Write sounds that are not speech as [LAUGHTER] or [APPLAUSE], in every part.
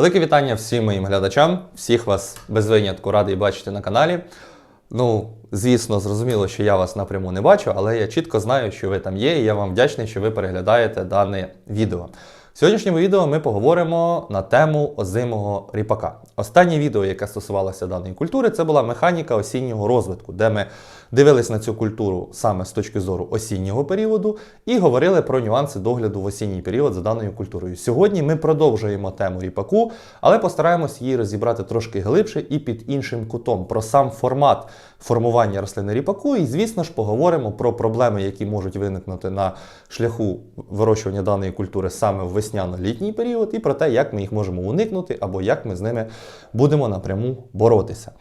Велике вітання всім моїм глядачам. Всіх вас без винятку радий бачити на каналі. Ну, звісно, зрозуміло, що я вас напряму не бачу, але я чітко знаю, що ви там є, і я вам вдячний, що ви переглядаєте дане відео. В сьогоднішньому відео ми поговоримо на тему озимого ріпака. Останнє відео, яке стосувалося даної культури, це була механіка осіннього розвитку, де ми дивились на цю культуру саме з точки зору осіннього періоду і говорили про нюанси догляду в осінній період за даною культурою. Сьогодні ми продовжуємо тему ріпаку, але постараємось її розібрати трошки глибше і під іншим кутом про сам формат формування рослини ріпаку. І, звісно ж, поговоримо про проблеми, які можуть виникнути на шляху вирощування даної культури саме в весняно-літній період, і про те, як ми їх можемо уникнути або як ми з ними будемо напряму боротися.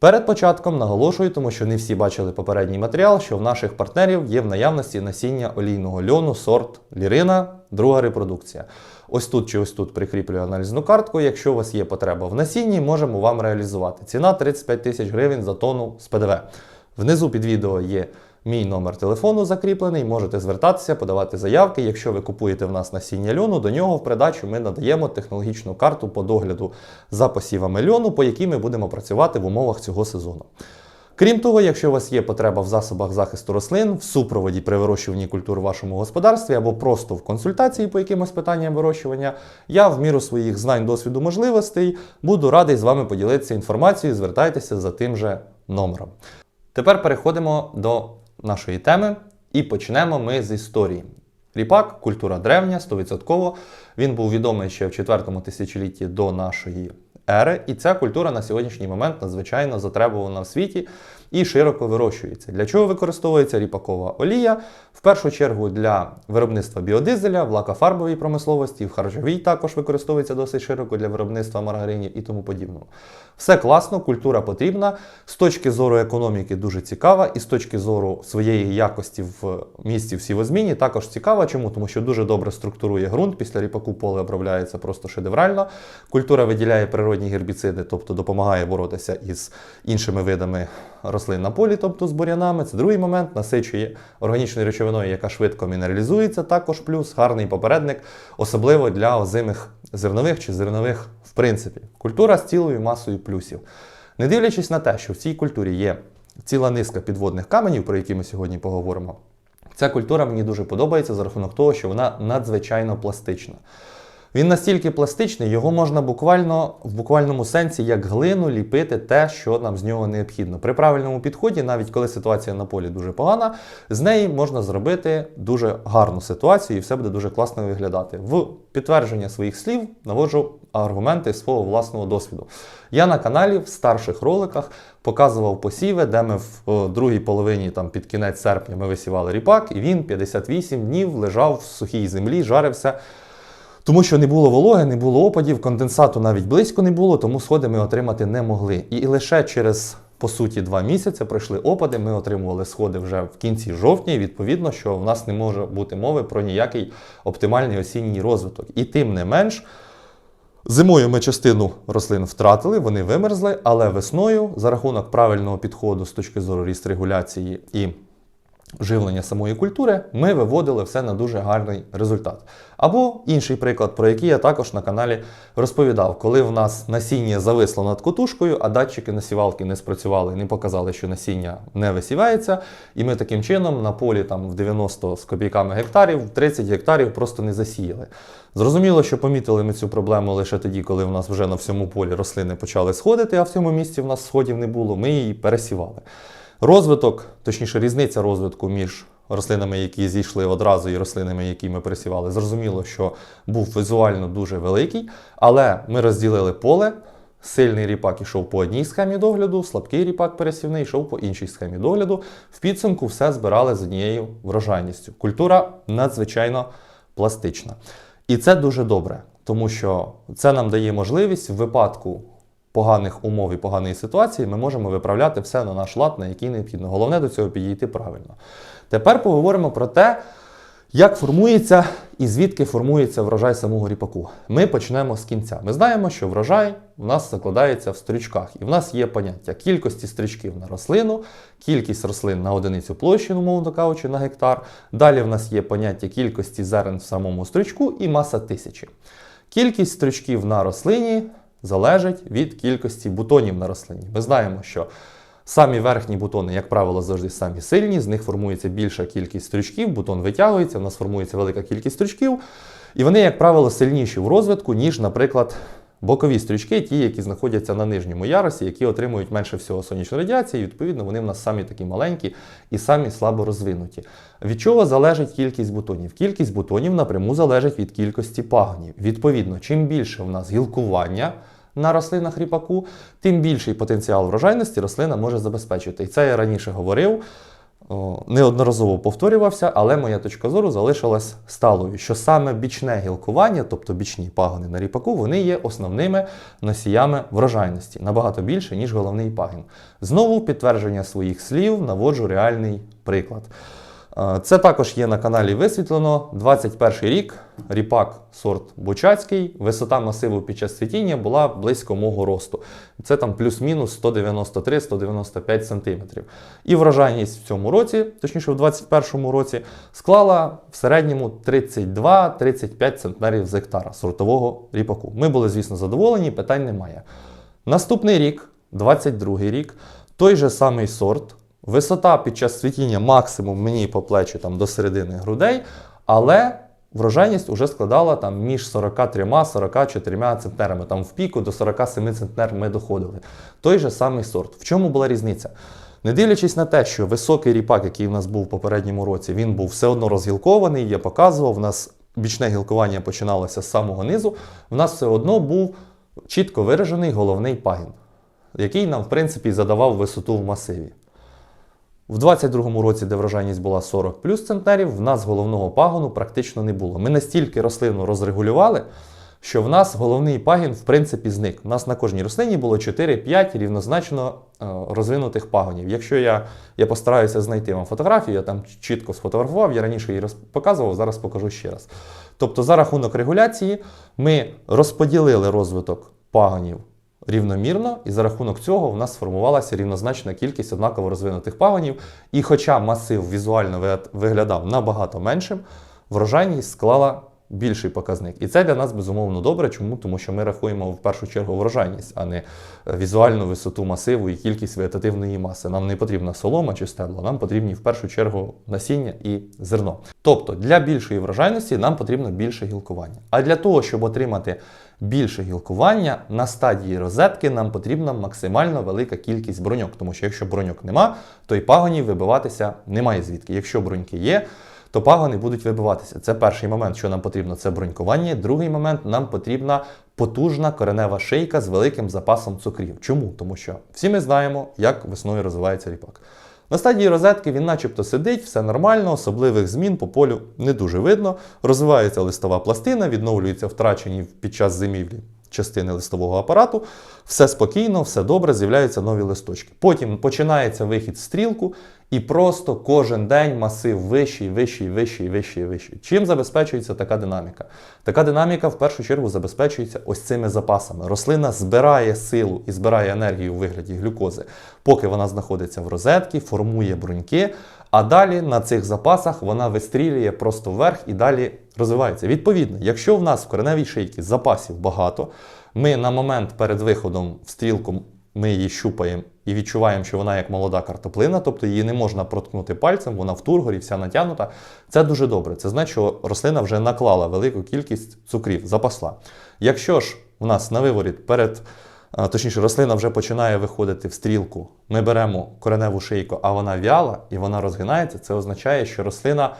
Перед початком наголошую, тому що не всі бачили попередній матеріал, що в наших партнерів є в наявності насіння олійного льону сорт Лірина, друга репродукція. Ось тут чи ось тут прикріплюю аналізну картку. Якщо у вас є потреба в насінні, можемо вам реалізувати. Ціна 35 тисяч гривень за тонну з ПДВ. Внизу під відео є мій номер телефону закріплений, можете звертатися, подавати заявки. Якщо ви купуєте в нас насіння льону, до нього в придачу ми надаємо технологічну карту по догляду за посівами льону, по якій ми будемо працювати в умовах цього сезону. Крім того, якщо у вас є потреба в засобах захисту рослин, в супроводі при вирощуванні культур в вашому господарстві або просто в консультації по якимось питанням вирощування, я в міру своїх знань, досвіду, можливостей буду радий з вами поділитися інформацією. Звертайтеся за тим же номером. Тепер переходимо до нашої теми і почнемо ми з історії. Ріпак, культура древня, 100%. Він був відомий ще в 4 тисячолітті до нашої ери, і ця культура на сьогоднішній момент надзвичайно затребувана в світі і широко вирощується. Для чого використовується ріпакова олія? В першу чергу для виробництва біодизеля, в лакофарбовій промисловості, в харчовій також використовується досить широко для виробництва маргаринів і тому подібного. Все класно, культура потрібна. З точки зору економіки дуже цікава, і з точки зору своєї якості в місті в сівозміні також цікава. Чому? Тому що дуже добре структурує ґрунт. Після ріпаку поле обробляється просто шедеврально. Культура виділяє природні гербіциди, тобто допомагає боротися із іншими видами рослин на полі, тобто з бурянами. Це другий момент, насичує органічною речовиною, яка швидко мінералізується, також плюс гарний попередник, особливо для озимих зернових чи зернових, в принципі. Культура з цілою масою плюсів. Не дивлячись на те, що в цій культурі є ціла низка підводних каменів, про які ми сьогодні поговоримо. Ця культура мені дуже подобається за рахунок того, що вона надзвичайно пластична. Він настільки пластичний, його можна буквально в буквальному сенсі як глину ліпити те, що нам з нього необхідно. При правильному підході, навіть коли ситуація на полі дуже погана, з неї можна зробити дуже гарну ситуацію, і все буде дуже класно виглядати. В підтвердження своїх слів наводжу аргументи свого власного досвіду. Я на каналі в старших роликах показував посіви, де ми в другій половині, там під кінець серпня, ми висівали ріпак, і він 58 днів лежав в сухій землі, жарився. Тому що не було вологи, не було опадів, конденсату навіть близько не було, тому сходи ми отримати не могли. І лише через, по суті, два місяці пройшли опади. Ми отримували сходи вже в кінці жовтня. і Відповідно, що в нас не може бути мови про ніякий оптимальний осінній розвиток. І тим не менш. Зимою ми частину рослин втратили, вони вимерзли, але весною, за рахунок правильного підходу з точки зору ріст регуляції і живлення самої культури, ми виводили все на дуже гарний результат. Або інший приклад, про який я також на каналі розповідав, коли в нас насіння зависло над котушкою, а датчики насівалки не спрацювали, не показали, що насіння не висівається. І ми таким чином на полі там в 90 з копійками гектарів, 30 гектарів просто не засіяли. Зрозуміло, що помітили ми цю проблему лише тоді, коли в нас вже на всьому полі рослини почали сходити, а в цьому місці в нас сходів не було. Ми її пересівали. Розвиток, точніше, різниця розвитку між рослинами, які зійшли одразу, і рослинами, які ми пересівали, зрозуміло, що був візуально дуже великий, але ми розділили поле. Сильний ріпак ішов по одній схемі догляду, слабкий ріпак пересівний йшов по іншій схемі догляду. В підсумку все збирали з однією врожайністю. Культура надзвичайно пластична. І це дуже добре, тому що це нам дає можливість в випадку поганих умов і поганої ситуації ми можемо виправляти все на наш лад, на який необхідно. Головне до цього підійти правильно. Тепер поговоримо про те, як формується і звідки формується врожай самого ріпаку. Ми почнемо з кінця. Ми знаємо, що врожай в нас закладається в стрічках, і в нас є поняття кількості стрічків на рослину, кількість рослин на одиницю площі, умовно кажучи, на гектар. Далі в нас є поняття кількості зерен в самому стрічку і маса тисячі. Кількість стручків на рослині залежить від кількості бутонів на рослині. Ми знаємо, що самі верхні бутони, як правило, завжди самі сильні, з них формується більша кількість стрючків, бутон витягується, в нас формується велика кількість стрючків. і вони, як правило, сильніші в розвитку, ніж, наприклад, бокові стрючки, ті, які знаходяться на нижньому ярусі, які отримують менше всього сонячної радіації, і відповідно вони в нас самі такі маленькі і самі слабо розвинуті. Від чого залежить кількість бутонів? Кількість бутонів напряму залежить від кількості пагонів. Відповідно, чим більше в нас гілкування на рослинах ріпаку, тим більший потенціал врожайності рослина може забезпечити. І це я раніше говорив. Неодноразово повторювався, але моя точка зору залишилась сталою, що саме бічне гілкування, тобто бічні пагони на ріпаку, вони є основними носіями врожайності, набагато більше, ніж головний пагін. Знову підтвердження своїх слів наводжу реальний приклад. Це також є на каналі висвітлено. 21 рік, ріпак сорт Бучацький, висота масиву під час цвітіння була близько мого росту. Це там плюс-мінус 193-195 см. І врожайність в цьому році, точніше в 2021 році, склала в середньому 32-35 центнерів з гектара сортового ріпаку. Ми були, звісно, задоволені, питань немає. Наступний рік, 22 рік, той же самий сорт. Висота під час цвітіння максимум мені по плечі там, до середини грудей, але врожайність вже складала там, між 43-44 центнерами. Там в піку до 47 центнер ми доходили. Той же самий сорт. В чому була різниця? Не дивлячись на те, що високий ріпак, який в нас був в попередньому році, він був все одно розгілкований, я показував, в нас бічне гілкування починалося з самого низу, в нас все одно був чітко виражений головний пагін, який нам, в принципі, задавав висоту в масиві. В 22-му році, де врожайність була 40 плюс центнерів, в нас головного пагону практично не було. Ми настільки рослину розрегулювали, що в нас головний пагін в принципі зник. У нас на кожній рослині було 4-5 рівнозначно е, розвинутих пагонів. Якщо я, я постараюся знайти вам фотографію, я там чітко сфотографував, я раніше її показував, зараз покажу ще раз. Тобто, за рахунок регуляції ми розподілили розвиток пагонів рівномірно, і за рахунок цього в нас сформувалася рівнозначна кількість однаково розвинутих пагонів. І хоча масив візуально виглядав набагато меншим, врожайність склала більший показник. І це для нас безумовно добре. Чому? Тому що ми рахуємо в першу чергу врожайність, а не е, візуальну висоту масиву і кількість вегетативної маси. Нам не потрібна солома чи стебло, нам потрібні в першу чергу насіння і зерно. Тобто для більшої врожайності нам потрібно більше гілкування. А для того, щоб отримати більше гілкування на стадії розетки нам потрібна максимально велика кількість броньок, тому що якщо броньок нема, то і пагонів вибиватися немає звідки. Якщо броньки є, то пагони будуть вибиватися. Це перший момент, що нам потрібно, це бронькування. Другий момент нам потрібна потужна коренева шийка з великим запасом цукрів. Чому? Тому що всі ми знаємо, як весною розвивається ріпак. На стадії розетки він начебто сидить, все нормально, особливих змін по полю не дуже видно. Розвивається листова пластина, відновлюються втрачені під час зимівлі частини листового апарату. Все спокійно, все добре, з'являються нові листочки. Потім починається вихід стрілку, і просто кожен день масив вищий, вищий, вищий, вищий, вищий. Чим забезпечується така динаміка? Така динаміка в першу чергу забезпечується ось цими запасами. Рослина збирає силу і збирає енергію у вигляді глюкози, поки вона знаходиться в розетці, формує бруньки. А далі на цих запасах вона вистрілює просто вверх і далі розвивається. Відповідно, якщо в нас в кореневій шийці запасів багато, ми на момент перед виходом в стрілку ми її щупаємо і відчуваємо, що вона як молода картоплина, тобто її не можна проткнути пальцем, вона в тургорі, вся натягнута. Це дуже добре. Це значить, що рослина вже наклала велику кількість цукрів, запасла. Якщо ж в нас на виворіт перед Точніше, рослина вже починає виходити в стрілку. Ми беремо кореневу шийку, а вона в'яла і вона розгинається. Це означає, що рослина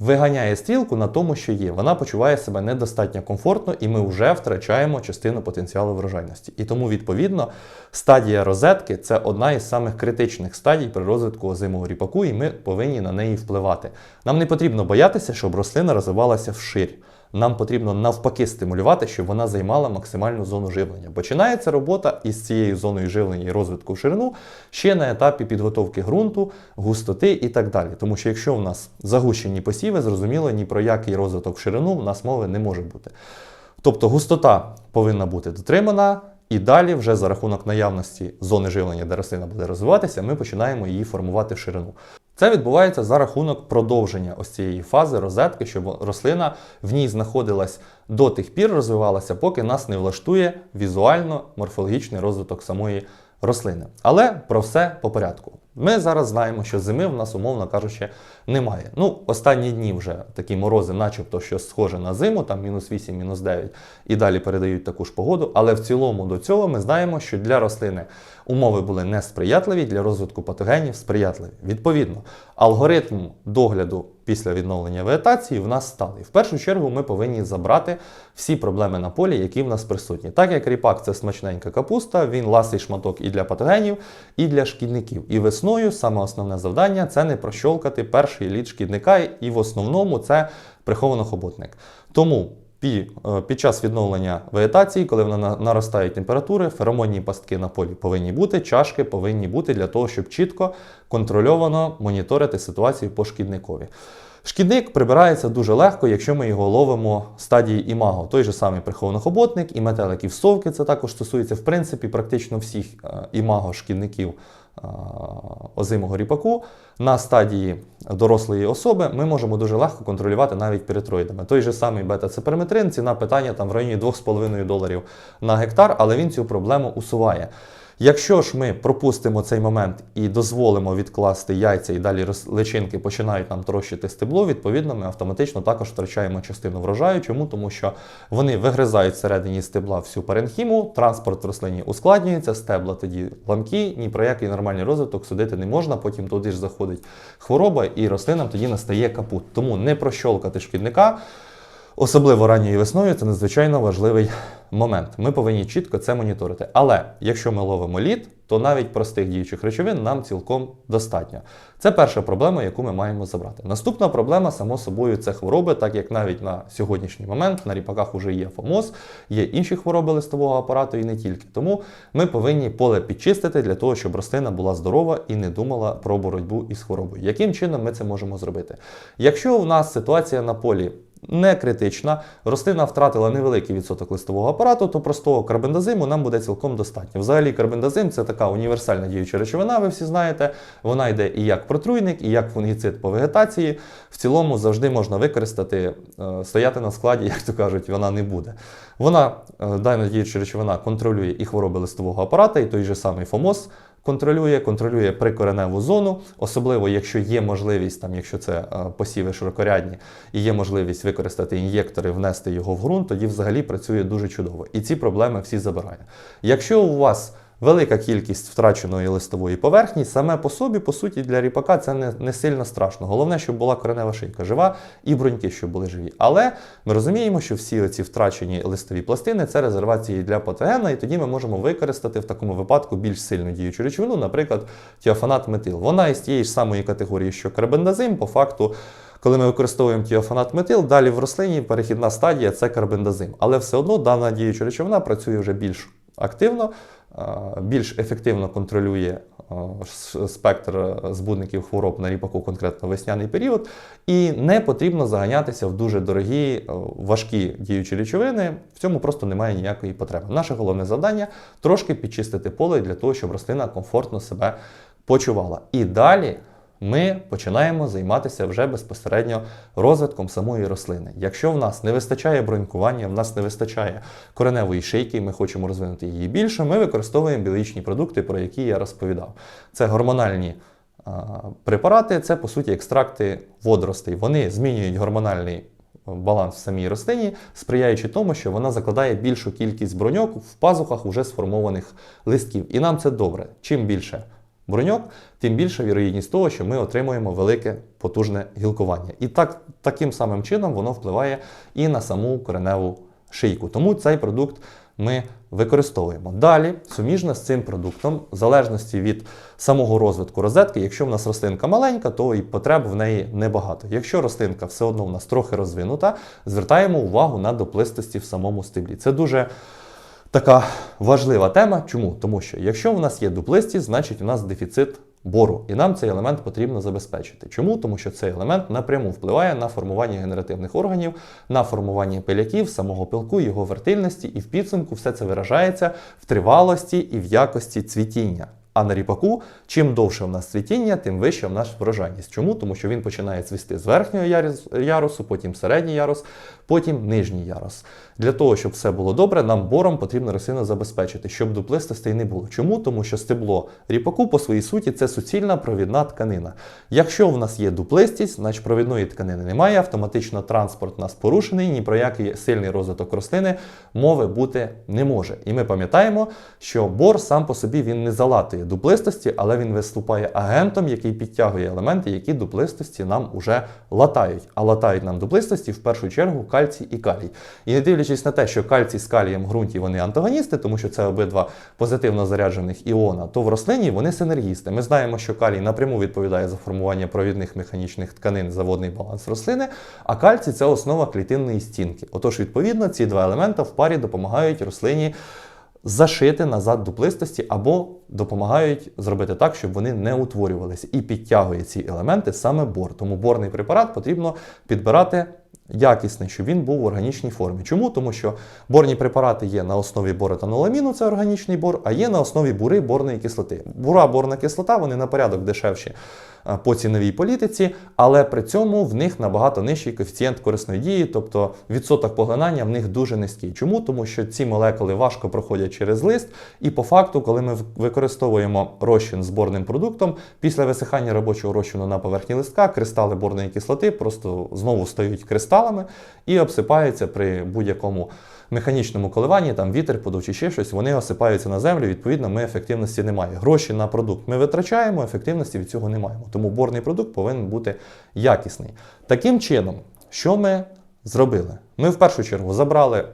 виганяє стрілку на тому, що є. Вона почуває себе недостатньо комфортно, і ми вже втрачаємо частину потенціалу врожайності. І тому, відповідно, стадія розетки це одна із самих критичних стадій при розвитку озимого ріпаку, і ми повинні на неї впливати. Нам не потрібно боятися, щоб рослина розвивалася вширь. Нам потрібно навпаки стимулювати, щоб вона займала максимальну зону живлення. Починається робота із цією зоною живлення і розвитку в ширину ще на етапі підготовки ґрунту, густоти і так далі. Тому що якщо в нас загущені посіви, зрозуміло, ні про який розвиток в ширину в нас мови не може бути. Тобто густота повинна бути дотримана, і далі, вже за рахунок наявності зони живлення, де рослина буде розвиватися, ми починаємо її формувати в ширину. Це відбувається за рахунок продовження ось цієї фази розетки, щоб рослина в ній знаходилась до тих пір, розвивалася, поки нас не влаштує візуально морфологічний розвиток самої рослини. Але про все по порядку. Ми зараз знаємо, що зими в нас, умовно кажучи, немає. Ну, останні дні вже такі морози, начебто, що схоже на зиму, там мінус 8, мінус 9, і далі передають таку ж погоду. Але в цілому до цього ми знаємо, що для рослини умови були несприятливі, для розвитку патогенів сприятливі. Відповідно, алгоритм догляду після відновлення вегетації в нас стали. І В першу чергу ми повинні забрати всі проблеми на полі, які в нас присутні. Так як ріпак це смачненька капуста, він ласий шматок і для патогенів, і для шкідників. І весною саме основне завдання це не прощолкати перший лід шкідника, і в основному це приховано-хоботник. Тому пі- е, під час відновлення вегетації, коли вона наростає температури, феромонні пастки на полі повинні бути, чашки повинні бути для того, щоб чітко контрольовано моніторити ситуацію по шкідникові. Шкідник прибирається дуже легко, якщо ми його ловимо в стадії імаго. Той же самий приховано-хоботник, і метелики в совки. Це також стосується, в принципі, практично всіх е, імаго шкідників е, озимого ріпаку. На стадії дорослої особи ми можемо дуже легко контролювати навіть перитроїдами. Той же самий бета-циперметрин, ціна питання там в районі 2,5 доларів на гектар, але він цю проблему усуває. Якщо ж ми пропустимо цей момент і дозволимо відкласти яйця і далі личинки починають нам трощити стебло, відповідно, ми автоматично також втрачаємо частину врожаю. Чому? Тому що вони вигризають всередині стебла всю паренхіму, транспорт в рослині ускладнюється, стебла тоді ламкі, ні про який нормальний розвиток судити не можна. Потім туди ж заходить хвороба, і рослинам тоді настає капут. Тому не прощолкати шкідника. Особливо ранньою весною це надзвичайно важливий момент. Ми повинні чітко це моніторити. Але якщо ми ловимо лід, то навіть простих діючих речовин нам цілком достатньо. Це перша проблема, яку ми маємо забрати. Наступна проблема, само собою, це хвороби, так як навіть на сьогоднішній момент на ріпаках вже є фомоз, є інші хвороби листового апарату і не тільки. Тому ми повинні поле підчистити для того, щоб рослина була здорова і не думала про боротьбу із хворобою. Яким чином ми це можемо зробити? Якщо у нас ситуація на полі не критична, рослина втратила невеликий відсоток листового апарату, то простого карбендазиму нам буде цілком достатньо. Взагалі, карбендазим це така універсальна діюча речовина, ви всі знаєте. Вона йде і як протруйник, і як фунгіцид по вегетації. В цілому завжди можна використати, е, стояти на складі, [LAUGHS] як то кажуть, вона не буде. Вона, е, дана діюча речовина, контролює і хвороби листового апарата, і той же самий ФОМОЗ контролює, контролює прикореневу зону, особливо якщо є можливість, там, якщо це е, посіви широкорядні, і є можливість використати ін'єктори, внести його в ґрунт, тоді взагалі працює дуже чудово. І ці проблеми всі забирає. Якщо у вас велика кількість втраченої листової поверхні, саме по собі, по суті, для ріпака це не, не сильно страшно. Головне, щоб була коренева шийка жива і бруньки, щоб були живі. Але ми розуміємо, що всі ці втрачені листові пластини це резервації для патогена, і тоді ми можемо використати в такому випадку більш сильну діючу речовину, наприклад, тіофанат метил. Вона із тієї ж самої категорії, що карбендазим, по факту. Коли ми використовуємо тіофанат метил, далі в рослині перехідна стадія це карбендазим. Але все одно дана діюча речовина працює вже більш активно, е, більш ефективно контролює е, спектр збудників хвороб на ріпаку, конкретно весняний період, і не потрібно заганятися в дуже дорогі, е, важкі діючі речовини. В цьому просто немає ніякої потреби. Наше головне завдання трошки підчистити поле для того, щоб рослина комфортно себе почувала. І далі ми починаємо займатися вже безпосередньо розвитком самої рослини. Якщо в нас не вистачає бронькування, в нас не вистачає кореневої шийки, ми хочемо розвинути її більше, ми використовуємо біологічні продукти, про які я розповідав. Це гормональні а, препарати, це по суті екстракти водоростей. Вони змінюють гормональний баланс в самій рослині, сприяючи тому, що вона закладає більшу кількість броньок в пазухах уже сформованих листків. І нам це добре. Чим більше броньок, тим більша вірогідність того, що ми отримуємо велике потужне гілкування. І так, таким самим чином воно впливає і на саму кореневу шийку. Тому цей продукт ми використовуємо. Далі, суміжно з цим продуктом, в залежності від самого розвитку розетки, якщо в нас рослинка маленька, то і потреб в неї небагато. Якщо рослинка все одно в нас трохи розвинута, звертаємо увагу на доплистості в самому стеблі. Це дуже така важлива тема. Чому? Тому що якщо в нас є дуплисті, значить у нас дефіцит бору, і нам цей елемент потрібно забезпечити. Чому? Тому що цей елемент напряму впливає на формування генеративних органів, на формування пиляків, самого пилку, його вертильності, і в підсумку все це виражається в тривалості і в якості цвітіння. А на ріпаку, чим довше в нас цвітіння, тим вища в нас врожайність. Чому? Тому що він починає цвісти з верхнього ярусу, потім середній ярус, потім нижній ярус. Для того, щоб все було добре, нам бором потрібно рослину забезпечити, щоб дуплистостей не було. Чому? Тому що стебло ріпаку по своїй суті це суцільна провідна тканина. Якщо в нас є дуплистість, значить провідної тканини немає, автоматично транспорт у нас порушений, ні про який сильний розвиток рослини мови бути не може. І ми пам'ятаємо, що бор сам по собі він не залатує дуплистості, але він виступає агентом, який підтягує елементи, які дуплистості нам уже латають. А латають нам дуплистості в першу чергу кальцій і калій. І не дивлячись на те, що кальцій з калієм в ґрунті вони антагоністи, тому що це обидва позитивно заряджених іона, то в рослині вони синергісти. Ми знаємо, що калій напряму відповідає за формування провідних механічних тканин за водний баланс рослини, а кальцій це основа клітинної стінки. Отож, відповідно, ці два елемента в парі допомагають рослині зашити назад дуплистості або допомагають зробити так, щоб вони не утворювалися. І підтягує ці елементи саме бор. Тому борний препарат потрібно підбирати якісний, щоб він був в органічній формі. Чому? Тому що борні препарати є на основі боретаноламіну, це органічний бор, а є на основі бури борної кислоти. Бура борна кислота, вони на порядок дешевші е, по ціновій політиці, але при цьому в них набагато нижчий коефіцієнт корисної дії, тобто відсоток поглинання в них дуже низький. Чому? Тому що ці молекули важко проходять через лист, і по факту, коли ми використовуємо розчин з борним продуктом, після висихання робочого розчину на поверхні листка, кристали борної кислоти просто знову стають кристалами і обсипаються при будь-якому механічному коливанні, там вітер подув чи ще щось, вони осипаються на землю. Відповідно, ми ефективності немає. Гроші на продукт ми витрачаємо, ефективності від цього не маємо. Тому борний продукт повинен бути якісний. Таким чином, що ми зробили? Ми в першу чергу забрали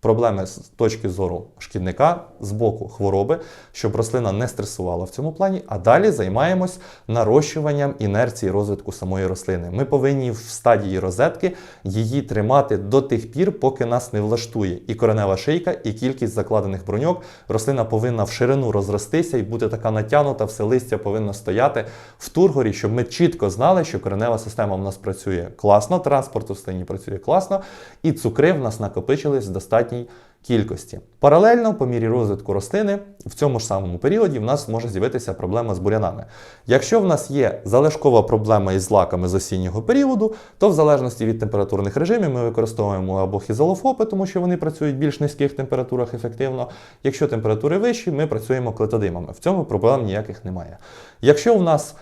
проблеми з точки зору шкідника з боку хвороби, щоб рослина не стресувала в цьому плані. А далі займаємось нарощуванням інерції розвитку самої рослини. Ми повинні в стадії розетки її тримати до тих пір, поки нас не влаштує і коренева шийка, і кількість закладених броньок. Рослина повинна в ширину розростися і бути така натягнута, все листя повинно стояти в тургорі, щоб ми чітко знали, що коренева система в нас працює класно, транспорт у стині працює класно, і цукри в нас накопичились в достатній кількості. Паралельно, по мірі розвитку рослини, в цьому ж самому періоді в нас може з'явитися проблема з бурянами. Якщо в нас є залишкова проблема із злаками з осіннього періоду, то в залежності від температурних режимів ми використовуємо або хізалофопи, тому що вони працюють в більш низьких температурах ефективно. Якщо температури вищі, ми працюємо клетодимами. В цьому проблем ніяких немає. Якщо в нас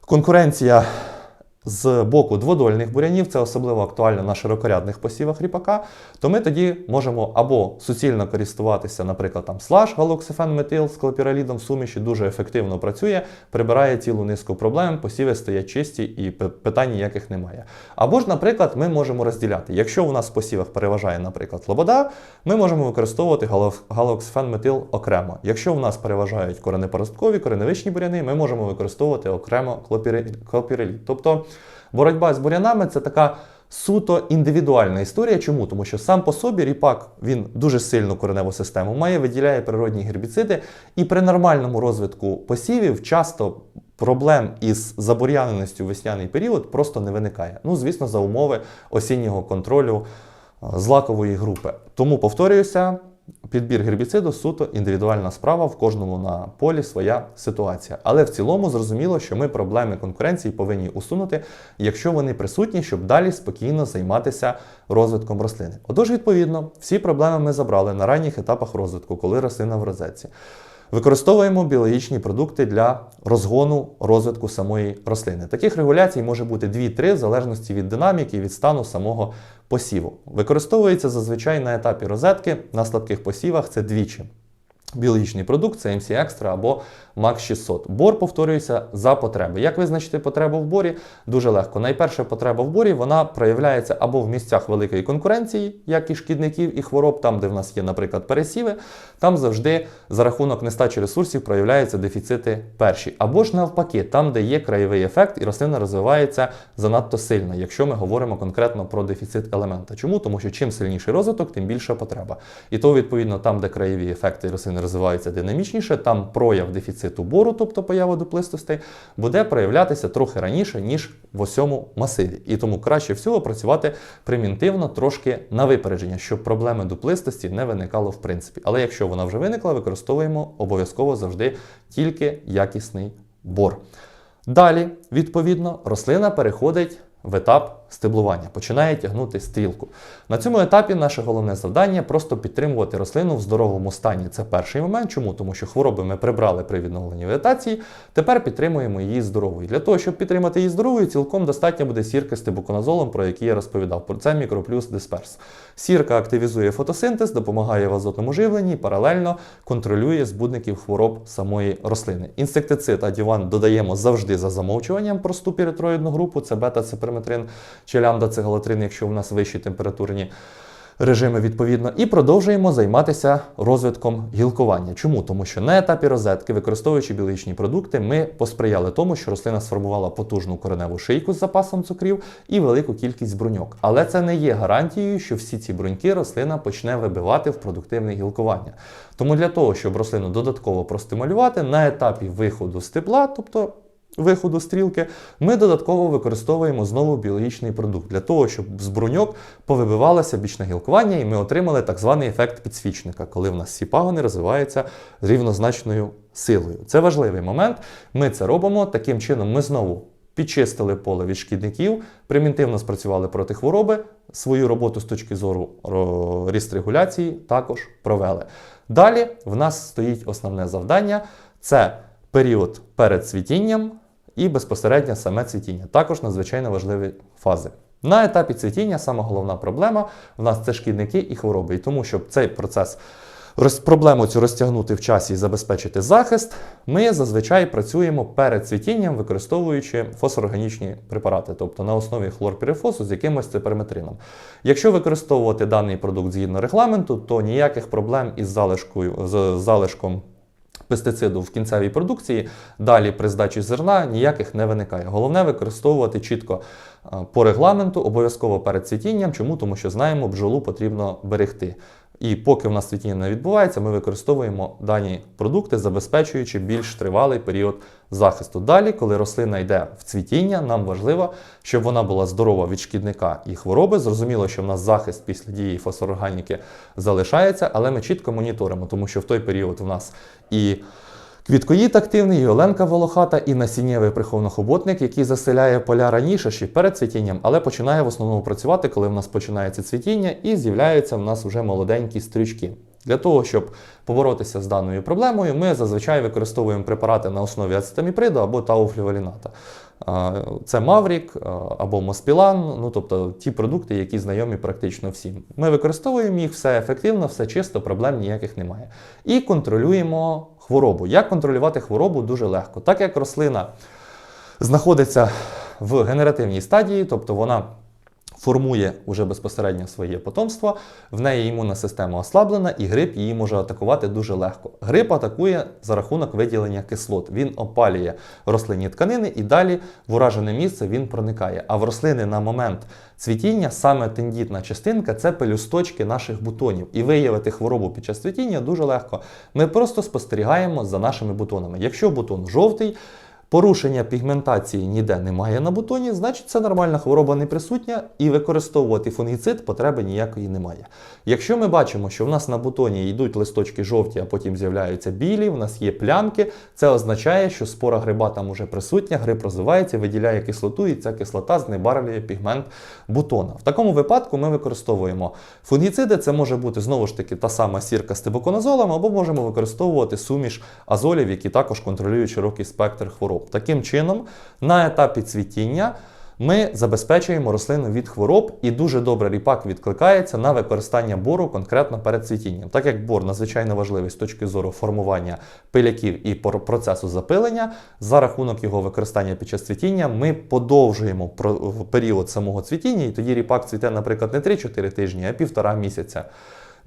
конкуренція з боку дводольних бурянів, це особливо актуально на широкорядних посівах ріпака, то ми тоді можемо або суцільно користуватися, наприклад, там слаж галоксифен-метил з клопіралідом суміші дуже ефективно працює, прибирає цілу низку проблем, посіви стоять чисті і питань ніяких немає. Або ж, наприклад, ми можемо розділяти. Якщо у нас в посівах переважає, наприклад, лобода, ми можемо використовувати гало- галоксифен-метил окремо. Якщо в нас переважають коренепоросткові, кореневичні буряни, ми можемо використовувати окремо клопіралід. Тобто боротьба з бурянами це така суто індивідуальна історія. Чому? Тому що сам по собі ріпак він дуже сильну кореневу систему має, виділяє природні гербіциди, і при нормальному розвитку посівів часто проблем із забур'яненістю в весняний період просто не виникає. Ну, звісно, за умови осіннього контролю злакової групи. Тому повторююся. Підбір гербіциду суто індивідуальна справа, в кожному на полі своя ситуація. Але в цілому зрозуміло, що ми проблеми конкуренції повинні усунути, якщо вони присутні, щоб далі спокійно займатися розвитком рослини. Отож, відповідно, всі проблеми ми забрали на ранніх етапах розвитку, коли рослина в розетці. Використовуємо біологічні продукти для розгону розвитку самої рослини. Таких регуляцій може бути 2-3 в залежності від динаміки від стану самого посіву. Використовується зазвичай на етапі розетки на слабких посівах це двічі. Біологічний продукт це MC Extra або Max 600. Бор повторюється за потреби. Як визначити потребу в борі? Дуже легко. Найперша потреба в борі вона проявляється або в місцях великої конкуренції, як і шкідників і хвороб, там, де в нас є, наприклад, пересіви, там завжди за рахунок нестачі ресурсів проявляються дефіцити перші. Або ж навпаки, там, де є краєвий ефект, і рослина розвивається занадто сильно, якщо ми говоримо конкретно про дефіцит елемента. Чому? Тому що чим сильніший розвиток, тим більша потреба. І то, відповідно, там, де краєві ефекти рослини розвиваються динамічніше, там прояв дефіциту бору, тобто поява дуплистостей, буде проявлятися трохи раніше, ніж в осьому масиві. І тому краще всього працювати примітивно, трошки на випередження, щоб проблеми дуплистості не виникало в принципі. Але якщо вона вже виникла, використовуємо обов'язково завжди тільки якісний бор. Далі, відповідно, рослина переходить в етап стеблування, починає тягнути стрілку. На цьому етапі наше головне завдання просто підтримувати рослину в здоровому стані. Це перший момент. Чому? Тому що хвороби ми прибрали при відновленні вегетації, тепер підтримуємо її здоровою. Для того, щоб підтримати її здоровою, цілком достатньо буде сірки з тибуконазолом, про який я розповідав. Про це мікроплюс дисперс. Сірка активізує фотосинтез, допомагає в азотному живленні і паралельно контролює збудників хвороб самої рослини. Інсектицид адюван додаємо завжди за замовчуванням просту піретроїдну групу, це бета-цеперметрин чи лямбда-цегалотрин, якщо в нас вищі температурні режими відповідно, і продовжуємо займатися розвитком гілкування. Чому? Тому що на етапі розетки, використовуючи біологічні продукти, ми посприяли тому, що рослина сформувала потужну кореневу шийку з запасом цукрів і велику кількість бруньок. Але це не є гарантією, що всі ці бруньки рослина почне вибивати в продуктивне гілкування. Тому для того, щоб рослину додатково простимулювати, на етапі виходу з тепла, тобто виходу стрілки, ми додатково використовуємо знову біологічний продукт для того, щоб з бруньок повибивалося бічне гілкування, і ми отримали так званий ефект підсвічника, коли в нас всі пагони розвиваються з рівнозначною силою. Це важливий момент. Ми це робимо. Таким чином, ми знову підчистили поле від шкідників, примітивно спрацювали проти хвороби, свою роботу з точки зору рістрегуляції також провели. Далі в нас стоїть основне завдання це період перед цвітінням і безпосередньо саме цвітіння. Також надзвичайно важливі фази. На етапі цвітіння саме головна проблема в нас це шкідники і хвороби. І тому, щоб цей процес роз- проблему цю розтягнути в часі і забезпечити захист, ми зазвичай працюємо перед цвітінням, використовуючи фосфорорганічні препарати, тобто на основі хлорпірифосу з якимось циперметрином. Якщо використовувати даний продукт згідно регламенту, то ніяких проблем із залишкою з залишком пестициду в кінцевій продукції, далі при здачі зерна ніяких не виникає. Головне використовувати чітко е, по регламенту, обов'язково перед цвітінням. Чому? Тому що знаємо, бджолу потрібно берегти. І поки в нас цвітіння не відбувається, ми використовуємо дані продукти, забезпечуючи більш тривалий період захисту. Далі, коли рослина йде в цвітіння, нам важливо, щоб вона була здорова від шкідника і хвороби. Зрозуміло, що в нас захист після дії фосфорорганіки залишається, але ми чітко моніторимо, тому що в той період в нас і Квіткоїд активний, і оленка волохата, і насіннєвий приховнохоботник, який заселяє поля раніше, ще перед цвітінням, але починає в основному працювати, коли в нас починається цвітіння і з'являються в нас вже молоденькі стрючки. Для того, щоб поборотися з даною проблемою, ми зазвичай використовуємо препарати на основі ацетаміприду або тауфліваліната. Це Маврік або Моспілан, ну тобто ті продукти, які знайомі практично всім. Ми використовуємо їх, все ефективно, все чисто, проблем ніяких немає. І контролюємо хворобу. Як контролювати хворобу дуже легко. Так як рослина знаходиться в генеративній стадії, тобто вона формує уже безпосередньо своє потомство, в неї імунна система ослаблена, і грип її може атакувати дуже легко. Грип атакує за рахунок виділення кислот. Він опалює рослинні тканини і далі в уражене місце він проникає. А в рослини на момент цвітіння саме тендітна частинка це пелюсточки наших бутонів. І виявити хворобу під час цвітіння дуже легко. Ми просто спостерігаємо за нашими бутонами. Якщо бутон жовтий, Порушення пігментації ніде немає на бутоні, значить це нормальна хвороба не присутня і використовувати фунгіцид потреби ніякої немає. Якщо ми бачимо, що в нас на бутоні йдуть листочки жовті, а потім з'являються білі, в нас є плямки, це означає, що спора гриба там уже присутня, гриб розвивається, виділяє кислоту, і ця кислота знебарвлює пігмент бутона. В такому випадку ми використовуємо фунгіциди, це може бути знову ж таки та сама сірка з тибуконазолом, або можемо використовувати суміш азолів, які також контролюють широкий спектр хвороб. Таким чином, на етапі цвітіння ми забезпечуємо рослину від хвороб, і дуже добре ріпак відкликається на використання бору конкретно перед цвітінням. Так як бор надзвичайно важливий з точки зору формування пиляків і процесу запилення, за рахунок його використання під час цвітіння ми подовжуємо період самого цвітіння, і тоді ріпак цвіте, наприклад, не 3-4 тижні, а півтора місяця.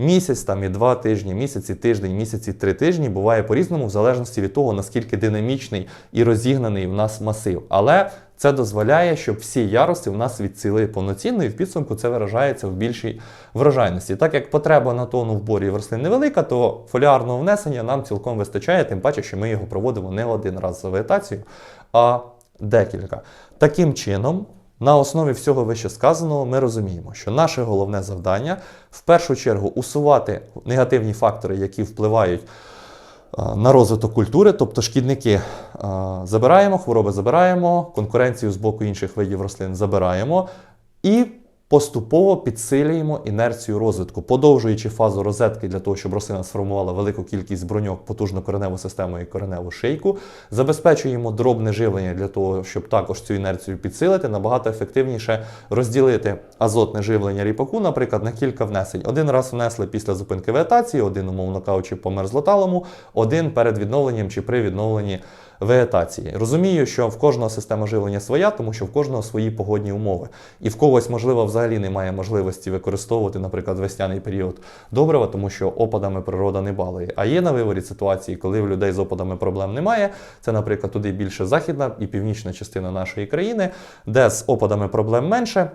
Місяць там і два тижні, місяць і тиждень, місяць і три тижні буває по-різному, в залежності від того, наскільки динамічний і розігнаний в нас масив. Але це дозволяє, щоб всі ярусти в нас відцілили повноцінно, і в підсумку це виражається в більшій врожайності. Так як потреба на тону в борі в рослин невелика, то фоліарного внесення нам цілком вистачає, тим паче, що ми його проводимо не один раз за вегетацію, а декілька. Таким чином. На основі всього вище сказаного ми розуміємо, що наше головне завдання в першу чергу усувати негативні фактори, які впливають на розвиток культури, тобто шкідники забираємо, хвороби забираємо, конкуренцію з боку інших видів рослин забираємо. І поступово підсилюємо інерцію розвитку, подовжуючи фазу розетки для того, щоб рослина сформувала велику кількість броньок, потужну кореневу систему і кореневу шийку, забезпечуємо дробне живлення для того, щоб також цю інерцію підсилити, набагато ефективніше розділити азотне живлення ріпаку, наприклад, на кілька внесень. Один раз внесли після зупинки вегетації, один, умовно кажучи, по один перед відновленням чи при відновленні вегетації. Розумію, що в кожного система живлення своя, тому що в кожного свої погодні умови. І в когось, можливо, взагалі немає можливості використовувати, наприклад, весняний період добрива, тому що опадами природа не балує. А є на виворі ситуації, коли в людей з опадами проблем немає. Це, наприклад, туди більше західна і північна частина нашої країни, де з опадами проблем менше.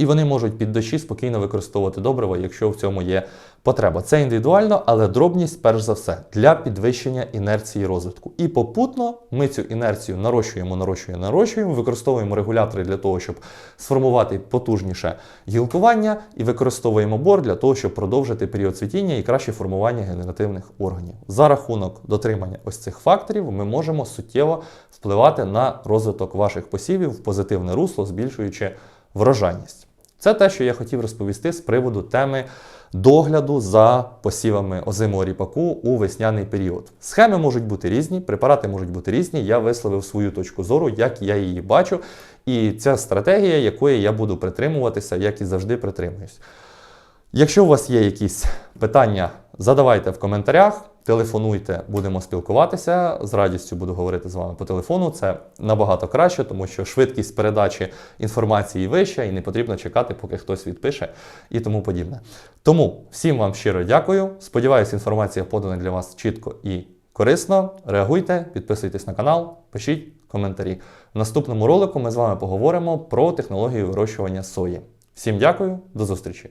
І вони можуть під дощі спокійно використовувати добриво, якщо в цьому є потреба. Це індивідуально, але дробність, перш за все, для підвищення інерції розвитку. І попутно ми цю інерцію нарощуємо, нарощуємо, нарощуємо, використовуємо регулятори для того, щоб сформувати потужніше гілкування, і використовуємо бор для того, щоб продовжити період цвітіння і краще формування генеративних органів. За рахунок дотримання ось цих факторів ми можемо суттєво впливати на розвиток ваших посівів в позитивне русло, збільшуючи врожайність. Це те, що я хотів розповісти з приводу теми догляду за посівами озимого ріпаку у весняний період. Схеми можуть бути різні, препарати можуть бути різні. Я висловив свою точку зору, як я її бачу, і ця стратегія, якої я буду притримуватися, як і завжди притримуюсь. Якщо у вас є якісь питання, задавайте в коментарях, телефонуйте, будемо спілкуватися. З радістю буду говорити з вами по телефону. Це набагато краще, тому що швидкість передачі інформації вища і не потрібно чекати, поки хтось відпише і тому подібне. Тому всім вам щиро дякую. Сподіваюсь, інформація подана для вас чітко і корисно. Реагуйте, підписуйтесь на канал, пишіть коментарі. В наступному ролику ми з вами поговоримо про технологію вирощування сої. Всім дякую, до зустрічі!